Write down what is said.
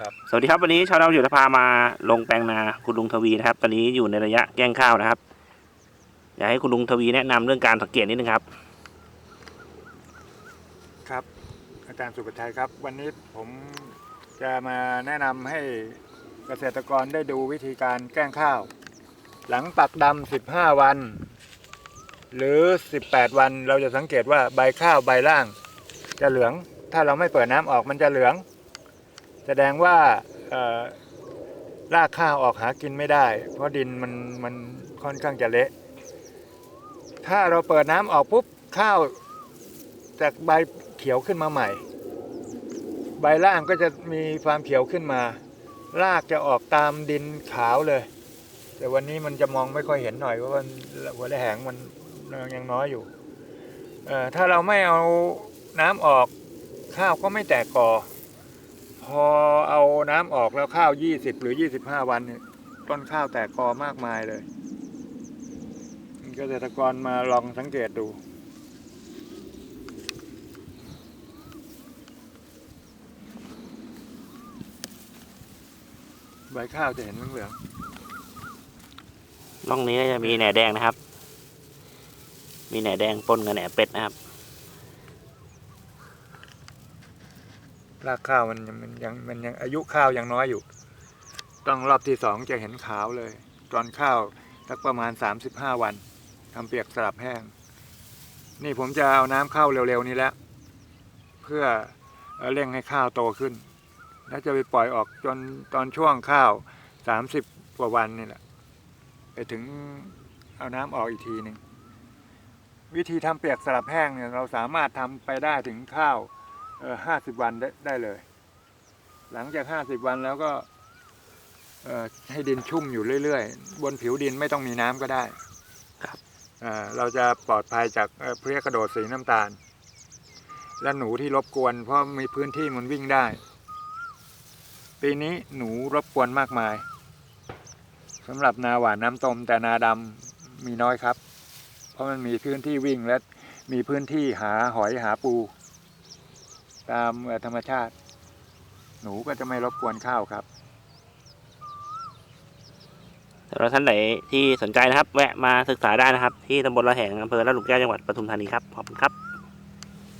ครับ สวัสดีครับวันนี้ชาวนาอยู่จะพามาลงแปลงนาคุณลุงทวีนะครับ ตอนนี้อยู่ในระยะแย่งข้าวนะครับ อยากให้คุณลุงทวีแนะนำเรื่องการสังเกตนิดนึงครับ ครับ อาจารย์สุประชัยครับ วันนี้ผมจะมาแนะนำให้เกษตรกรได้ดูวิธีการแกล้งข้าว หลังปักดำ15 วัน หรือ 18 วันเราจะสังเกตว่าใบข้าวใบล่าง จะเหลือง ถ้าเราไม่เปิดน้ำออกมันจะเหลือง แสดงว่ารากข้าวออกหากินไม่ได้ เพราะดินมันมันค่อนข้างจะเละ ถ้าเราเปิดน้ำออกปุ๊บข้าวจากใบเขียวขึ้นมาใหม่ ใบล่างก็จะมีความเขียวขึ้นมา รากจะออกตามดินขาวเลย แต่วันนี้มันจะมองไม่ค่อยเห็นหน่อยเพราะว่าหัวและแหงมันยังน้อยอยู่ถ้าเราไม่เอาน้ำออกข้าวก็ไม่แตกกอ พอเอาน้ำออกแล้วข้าว20หรือ25วันเนี่ยต้นข้าวแตกกอมากมายเลยเกษตรกรมาลองสังเกตดูใบข้าวจะเห็นเหลืองร่องนี้ก็จะมีแหน่แดงนะครับ มีแหน่แดงปนกับแหน่เป็ดนะครับ รากข้าวมันยังมันยังมันยังอายุข้าวยังน้อยอยู่ ต้องรอบที่สองจะเห็นขาวเลยตอนข้าวสักประมาณ 35 วันทำเปียกสลับแห้ง นี่ผมจะเอาน้ำเข้าเร็วๆนี้แล้ว เพื่อเอ่อเร่งให้ข้าวโตขึ้น แล้วจะไปปล่อยออกจนตอนช่วงข้าว 30 กว่าวันนี่แหละ ไปถึงเอาน้ำออกอีกทีหนึ่งวิธีทำเปียกสลับแห้งเนี่ยเราสามารถทำไปได้ถึงข้าว ห้าสิบวันได้ได้เลย หลังจากห้าสิบวันแล้วก็เอ่อให้ดินชุ่มอยู่เรื่อยๆ บนผิวดินไม่ต้องมีน้ำก็ได้ครับอ่าเราจะปลอดภัยจากเอ่อเพลี้ยกระโดดสีน้ำตาล และหนูที่รบกวน เพราะมีพื้นที่มันวิ่งได้ ปีนี้หนูรบกวนมากมายสำหรับนาหวานน้ำต้มแต่นาดำมีน้อยครับ เพราะมันมีพื้นที่วิ่งและมีพื้นที่หาหอยหาปู ตามธรรมชาติ หนูก็จะไม่รบกวนข้าวครับสำหรับท่านไหนที่สนใจนะครับ แวะมาศึกษาได้นะครับ ที่ตำบลละแหงอำเภอละหลุกแก้วจังหวัดปทุมธานีครับ ขอบคุณครับ